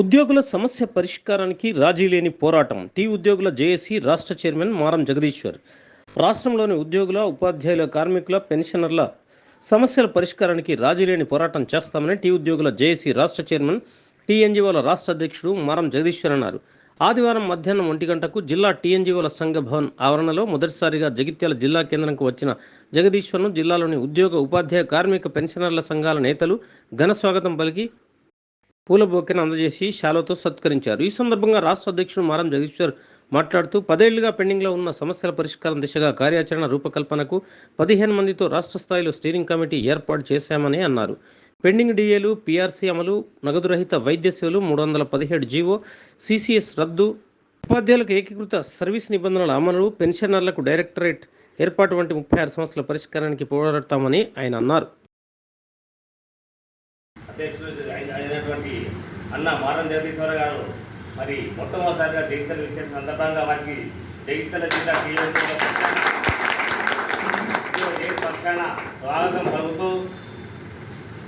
ఉద్యోగుల సమస్య పరిష్కారానికి రాజీ లేని పోరాటం. టీ ఉద్యోగుల జేఏసీ రాష్ట్ర చైర్మన్ మారం జగదీశ్వర్. రాష్ట్రంలోని ఉద్యోగుల ఉపాధ్యాయుల కార్మికుల పెన్షనర్ల సమస్యల పరిష్కారానికి రాజీ లేని పోరాటం చేస్తామని టీ ఉద్యోగుల జేఏసీ రాష్ట్ర చైర్మన్ టీఎన్జీఓల రాష్ట్ర అధ్యక్షుడు మారం జగదీశ్వర్ అన్నారు. ఆదివారం మధ్యాహ్నం ఒంటి గంటకు జిల్లా టీఎన్జీఓల సంఘ భవన్ ఆవరణలో మొదటిసారిగా జగిత్యాల జిల్లా కేంద్రంకు వచ్చిన జగదీశ్వర్ను జిల్లాలోని ఉద్యోగ ఉపాధ్యాయ కార్మిక పెన్షనర్ల సంఘాల నేతలు ఘన స్వాగతం పలికి పూల బొక్కెను అందజేసి శాలతో సత్కరించారు. ఈ సందర్భంగా రాష్ట్ర అధ్యక్షుడు మారం జగదీశ్వర్ మాట్లాడుతూ పదేళ్ళుగా పెండింగ్లో ఉన్న సమస్యల పరిష్కారం దిశగా కార్యాచరణ రూపకల్పనకు పదిహేను మందితో రాష్ట్ర స్థాయిలో స్టీరింగ్ కమిటీ ఏర్పాటు చేశామని అన్నారు. పెండింగ్ డిఏలు పీఆర్సీ అమలు నగదు రహిత వైద్య సేవలు మూడు వందల పదిహేడు జీవో సిసిఎస్ రద్దు ఉపాధ్యాయులకు ఏకీకృత సర్వీస్ నిబంధనల అమలు పెన్షనర్లకు డైరెక్టరేట్ ఏర్పాటు వంటి ముప్పై ఆరు సమస్యల పరిష్కారానికి పోరాడతామని ఆయన అన్నారు. అధ్యక్షుడు అయినటువంటి అన్న మారం జగదీశ్వర గారు మరి మొట్టమొదటిసారిగా జగిత్తలు ఇచ్చిన సందర్భంగా వారికి జగిత్తల జిల్లా పక్షాన స్వాగతం పలుకుతూ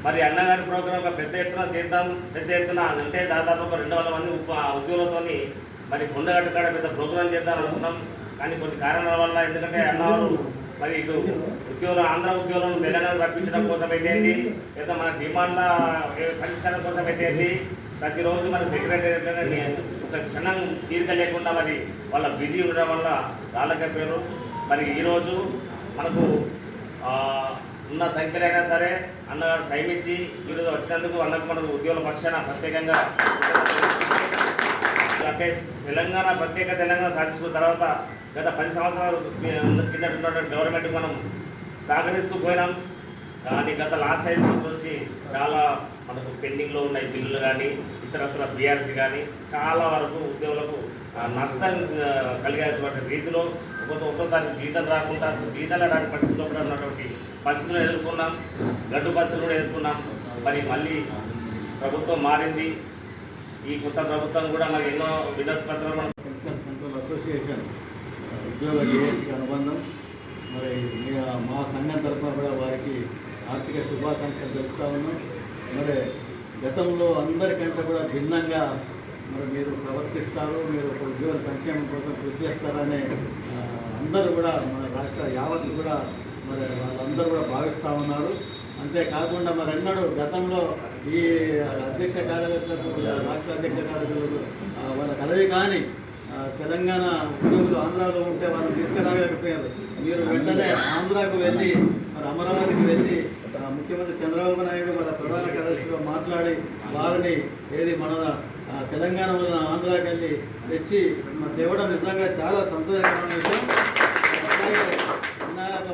మరి అన్నగారి ప్రోగ్రాం ఒక పెద్ద ఎత్తున చేద్దాం పెద్ద ఎత్తున అంటే దాదాపు ఒక రెండు వందల మంది ఉద్యోగులతో మరి కొండగట్టు కాడ పెద్ద ప్రోగ్రాం చేద్దాం అనుకున్నాం. కానీ కొన్ని కారణాల వల్ల ఎందుకంటే అన్నవారు మరి ఇటు ఉద్యోగులు ఆంధ్ర ఉద్యోగులను తెలంగాణ రప్పించడం కోసం అయితే లేదా మన డిమాండ్ల పరిష్కారం కోసం అయితే ప్రతిరోజు మన సెక్రటరీ ఒక క్షణం తీరిక లేకుండా మరి వాళ్ళ బిజీ ఉండడం వల్ల రాళ్ళకపోయారు మరి ఈరోజు మనకు ఉన్న సంఖ్యలు అయినా సరే అన్నగారు టైం ఇచ్చి ఈరోజు వచ్చినందుకు అన్నకు మనకు ఉద్యోగుల పక్షాన ప్రత్యేకంగా అంటే తెలంగాణ ప్రత్యేక తెలంగాణ సాధించుకున్న తర్వాత గత పది సంవత్సరాలు కింద గవర్నమెంట్ మనం సహకరిస్తూ పోయినాం. కానీ గత లాస్ట్ ఐదు సంవత్సరాల నుంచి చాలా మనకు పెండింగ్లో ఉన్నాయి బిల్లులు కానీ ఇతరత్ర బీఆర్సీ కానీ చాలా వరకు ఉద్యోగులకు నష్టం కలిగేటువంటి రీతిలో ఒక్కొక్క ఒక్కో జీతం రాకుండా అసలు జీతాలు రాని పరిస్థితుల్లో కూడా ఉన్నటువంటి పరిస్థితులు ఎదుర్కొన్నాం. గడ్డు పరిస్థితులు కూడా ఎదుర్కొన్నాం. మరి మళ్ళీ ప్రభుత్వం మారింది. ఈ కొత్త ప్రభుత్వం కూడా మరి ఎన్నో వినోత్పత్తులు మనం పెన్షన్ అసోసియేషన్ ఉద్యోగ జేఏసీకి అనుబంధం. మరి మీ- మా సంఘం తరఫున కూడా వారికి ఆర్థిక శుభాకాంక్షలు తెలుపుతా ఉన్నాం. మరి గతంలో అందరికంటే కూడా భిన్నంగా మరి మీరు ప్రవర్తిస్తారు మీరు ఒక ఉద్యోగ సంక్షేమం కోసం కృషి చేస్తారనే అందరూ కూడా మన రాష్ట్ర యావత్ కూడా మరి వాళ్ళందరూ కూడా భావిస్తూ ఉన్నారు. అంతేకాకుండా మరి ఎన్నడూ గతంలో ఈ అధ్యక్ష కార్యదర్శులకు రాష్ట్ర అధ్యక్ష కార్యదర్శులకు వాళ్ళ కలవి కానీ తెలంగాణ ఉద్యోగులు ఆంధ్రాలో ఉంటే వాళ్ళని తీసుకురాలేకపోయారు మీరు వెంటనే ఆంధ్రాకు వెళ్ళి మరి అమరావతికి వెళ్ళి ముఖ్యమంత్రి చంద్రబాబు నాయుడు వాళ్ళ ప్రధాన కార్యదర్శిగా మాట్లాడి వారిని ఏది మన ఆ, తెలంగాణ వలన ఆంధ్రాకి వెళ్ళి తెచ్చి మన తేవడం నిజంగా చాలా సంతోషకరమైన విషయం.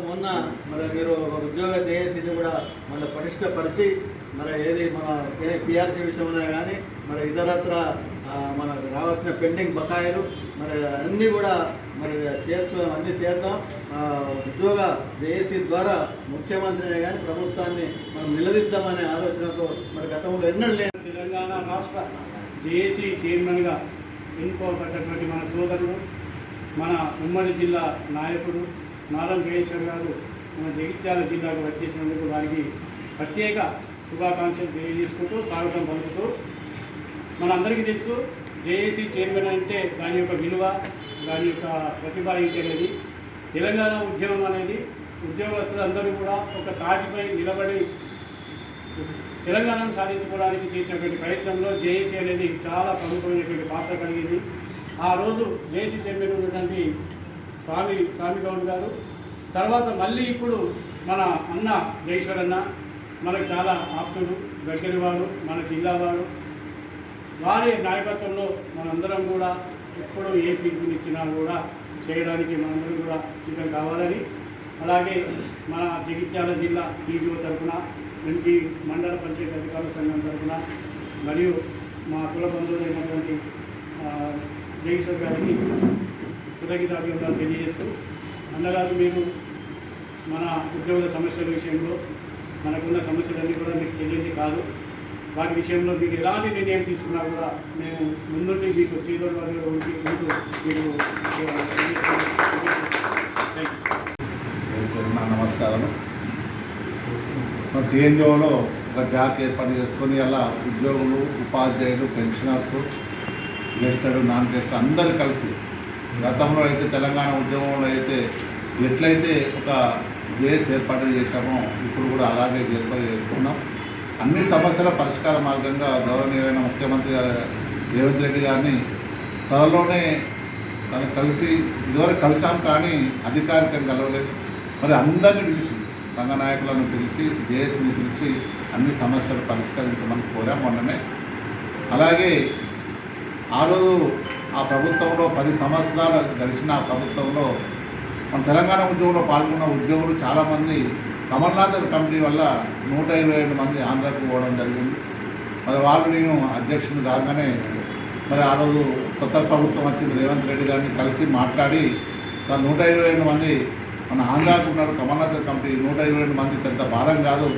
మొన్న మరి మీరు ఒక ఉద్యోగ జేఏసీని కూడా మళ్ళీ పటిష్టపరిచి మరి ఏది మన పిఆర్సీ విషయంలో కానీ మరి ఇతరత్ర మన మనకు రావాల్సిన పెండింగ్ బకాయిలు మరి అన్నీ కూడా మరి చేర్చు అన్నీ చేద్దాం. ఉద్యోగ జేఏసీ ద్వారా ముఖ్యమంత్రిని కానీ ప్రభుత్వాన్ని మనం నిలదీద్దామనే ఆలోచనతో మరి గతంలో ఎన్నడూ లేదు తెలంగాణ రాష్ట్ర జేఏసీ చైర్మన్గా ఎన్నుకోబడ్డటువంటి మన సోదరుడు మన ఉమ్మడి జిల్లా నాయకుడు నారం జయేశ్వర్ గారు మన జగిత్యాల జిల్లాకు వచ్చేసినందుకు వారికి ప్రత్యేక శుభాకాంక్షలు తెలియజేసుకుంటూ స్వాగతం పలుకుతూ మనందరికీ తెలుసు జేఏసీ చైర్మన్ అంటే దాని యొక్క విలువ దాని యొక్క ప్రతిభ ఏంటనేది అనేది తెలంగాణ ఉద్యమం అనేది ఉద్యోగస్తులందరూ కూడా ఒక తాటిపై నిలబడి తెలంగాణను సాధించుకోవడానికి చేసినటువంటి ప్రయత్నంలో జేఏసీ అనేది చాలా ప్రముఖమైనటువంటి పాత్ర కలిగింది. ఆ రోజు జేఏసీ చైర్మన్ ఉన్నటువంటి స్వామి స్వామి గౌడ్ గారు తర్వాత మళ్ళీ ఇప్పుడు మన అన్న జయేశ్వరన్న మనకు చాలా ఆప్తుడు దగ్గర వాడు మన జిల్లా వాడు వారి నాయకత్వంలో మనందరం కూడా ఎప్పుడూ ఏ పిలుపునిచ్చినా కూడా చేయడానికి మనందరం కూడా సిద్ధం కావాలని. అలాగే మన జగిత్యాల జిల్లా పీజీఓ తరఫున ఎంపీ మండల పంచాయతీ అధికారుల సంఘం తరఫున మరియు మా కుల బంధువులైనటువంటి జగేశ్వర్ గారికి కృతజ్ఞతాభివందనాలు తెలియజేస్తూ అన్నగారు మీరు మన ఉద్యోగుల సమస్యల విషయంలో మనకున్న సమస్యలన్నీ కూడా మీకు తెలియదు కాదు. వాటి విషయంలో మీకు ఎలాంటి నిర్ణయం తీసుకున్నా కూడా మేము ముందుండి మీకు చేదోడు వారిలో ఉండి ముందు మీరు నా నమస్కారం టీఎన్జిఓలో ఒక జాక్ ఏర్పాటు చేసుకొని అలా ఉద్యోగులు ఉపాధ్యాయులు పెన్షనర్స్ గెస్టెడ్ నాన్ గెస్ట్ అందరూ కలిసి గతంలో అయితే తెలంగాణ ఉద్యమంలో అయితే ఎట్లయితే ఒక జేఎస్ ఏర్పాటు చేశామో. ఇప్పుడు కూడా అలాగే ఏర్పాటు చేసుకున్నాం. అన్ని సమస్యల పరిష్కార మార్గంగా గౌరవనీయమైన ముఖ్యమంత్రి రేవంత్ రెడ్డి గారిని త్వరలోనే తను కలిసి ఇదివరకు కలిసాం కానీ అధికారికంగా కలవలేదు. మరి అందరిని పిలిచి సంఘ నాయకులను పిలిచి జేఎస్ని పిలిచి అన్ని సమస్యలు పరిష్కరించమని కోరాం మొన్ననే. అలాగే ఆ రోజు ఆ ప్రభుత్వంలో పది సంవత్సరాలు గడిచిన ఆ ప్రభుత్వంలో మన తెలంగాణ ఉద్యోగంలో పాల్గొన్న ఉద్యోగులు చాలామంది కమల్నాథ్ కమిటీ వల్ల నూట ఇరవై ఏడు మంది ఆంధ్రాకు పోవడం జరిగింది. మరి వాళ్ళు నేను అధ్యక్షుడు కాగానే మరి ఆ రోజు కొత్త ప్రభుత్వం వచ్చింది రేవంత్ రెడ్డి గారిని కలిసి మాట్లాడి సార్ నూట ఇరవై ఏడు మంది మన ఆంధ్రాకు ఉన్నారు కమల్నాథ్ కమిటీ నూట ఇరవై రెండు మంది పెద్ద భారం కాదు.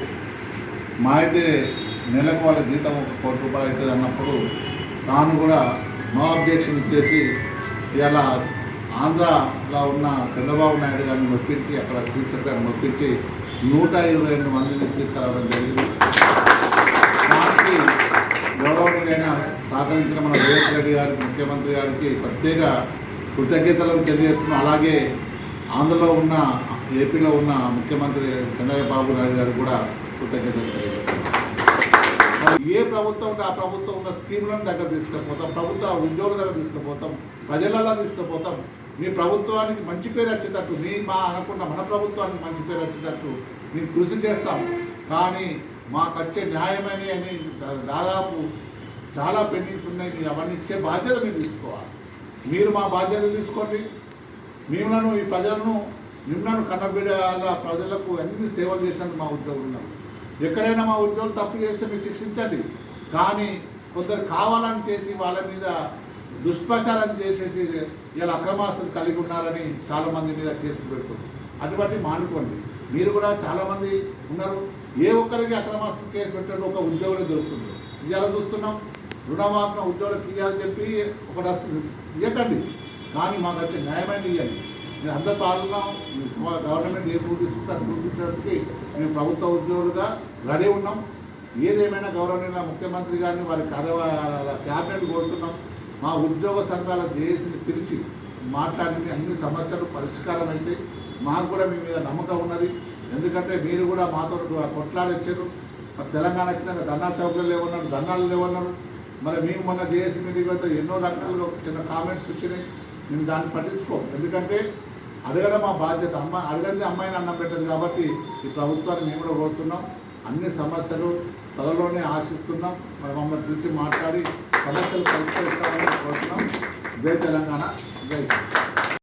మా అయితే నెలకు వాళ్ళ జీతం ఒక కోటి రూపాయలు అవుతుంది అన్నప్పుడు తాను కూడా నో అబ్జెక్షన్ ఇచ్చేసి ఇలా ఆంధ్రలో ఉన్న చంద్రబాబు నాయుడు గారిని నొప్పించి అక్కడ చీఫ్ సెక్రటరీ నొప్పించి నూట ఇరవై రెండు మందిని తీసుకురావడం జరిగింది. దానికి గౌరవనీయులైన సహకరించిన మన రేవంత్ రెడ్డి గారికి ముఖ్యమంత్రి గారికి ప్రత్యేక కృతజ్ఞతలను తెలియజేస్తున్నాం. అలాగే ఆంధ్రలో ఉన్న ఏపీలో ఉన్న ముఖ్యమంత్రి చంద్రబాబు నాయుడు గారు కూడా కృతజ్ఞతలు తెలియజేస్తున్నాం. ఏ ప్రభుత్వం ఉంటే ఆ ప్రభుత్వం ఉన్న స్కీములను దగ్గర తీసుకుపోతాం. ప్రభుత్వ ఉద్యోగుల దగ్గర తీసుకుపోతాం. ప్రజలలో తీసుకుపోతాం. మీ ప్రభుత్వానికి మంచి పేరు వచ్చేటట్టు మీ మా అనకుండా మన ప్రభుత్వానికి మంచి పేరు వచ్చేటట్టు మేము కృషి చేస్తాం. కానీ మాకు వచ్చే న్యాయమని అని దాదాపు చాలా పెండింగ్స్ ఉన్నాయి. మీరు అవన్నీ ఇచ్చే బాధ్యత మీరు తీసుకోవాలి. మీరు మా బాధ్యత తీసుకోండి. మిమ్మల్ని ఈ ప్రజలను మిమ్మల్ని కన్నబిడాల ప్రజలకు అన్ని సేవలు చేసినట్టు మా ఉద్యోగులు ఉన్నారు. ఎక్కడైనా మా ఉద్యోగులు తప్పు చేస్తే మీరు శిక్షించండి. కానీ కొందరు కావాలని చేసి వాళ్ళ మీద దుష్ప్రచారం చేసేసి ఇలా అక్రమాస్తులు కలిగి ఉన్నారని చాలామంది మీద కేసులు పెడుతుంది అటువంటి మానుకోండి. మీరు కూడా చాలామంది ఉన్నారు. ఏ ఒక్కరికి అక్రమాస్తులు కేసు పెట్టడం ఒక ఉద్యోగులు దొరుకుతుంది. ఇవాళ చూస్తున్నాం రుణమాఫీ ఉద్యోగులకు ఇవ్వాలని చెప్పి ఒకటి వస్తుంది ఇవ్వకండి కానీ మాకు వచ్చే న్యాయమైన ఇవ్వండి మేము అందరు పాల్గొన్నాం మా గవర్నమెంట్ ఏ గుర్తిస్తుంటే అటు మేము ప్రభుత్వ ఉద్యోగులుగా రెడీ ఉన్నాం. ఏదేమైనా గౌరవనీయ ముఖ్యమంత్రి గారిని వారి కార్య క్యాబినెట్ కోరుతున్నాం. మా ఉద్యోగ సంఘాల జేఏసీని పిలిచి మాట్లాడి అన్ని సమస్యలు పరిష్కారం అయితే మాకు కూడా మీ మీద నమ్మకం ఉన్నది. ఎందుకంటే మీరు కూడా మాతో కొట్లాడొచ్చారు మరి తెలంగాణ వచ్చినాక ధర్నా చౌకలు లేవన్నారు ధర్నాలు లేవన్నారు. మరి మేము మొన్న జేఏసీ మీటింగ్ వెళ్తే ఎన్నో రకాలుగా చిన్న కామెంట్స్ వచ్చినాయి. మేము దాన్ని పట్టించుకోం ఎందుకంటే అడగడం మా బాధ్యత. అమ్మాయి అడగంది అమ్మాయిని అన్నం పెట్టదు కాబట్టి ఈ ప్రభుత్వాన్ని మేము కూడా కోరుతున్నాం. అన్ని సమస్యలు త్వరలోనే ఆశిస్తున్నాం. మరి మమ్మల్ని పిలిచి మాట్లాడి సమస్యలు పరిష్కరిస్తామని కోరుతున్నాం. జై తెలంగాణ. జై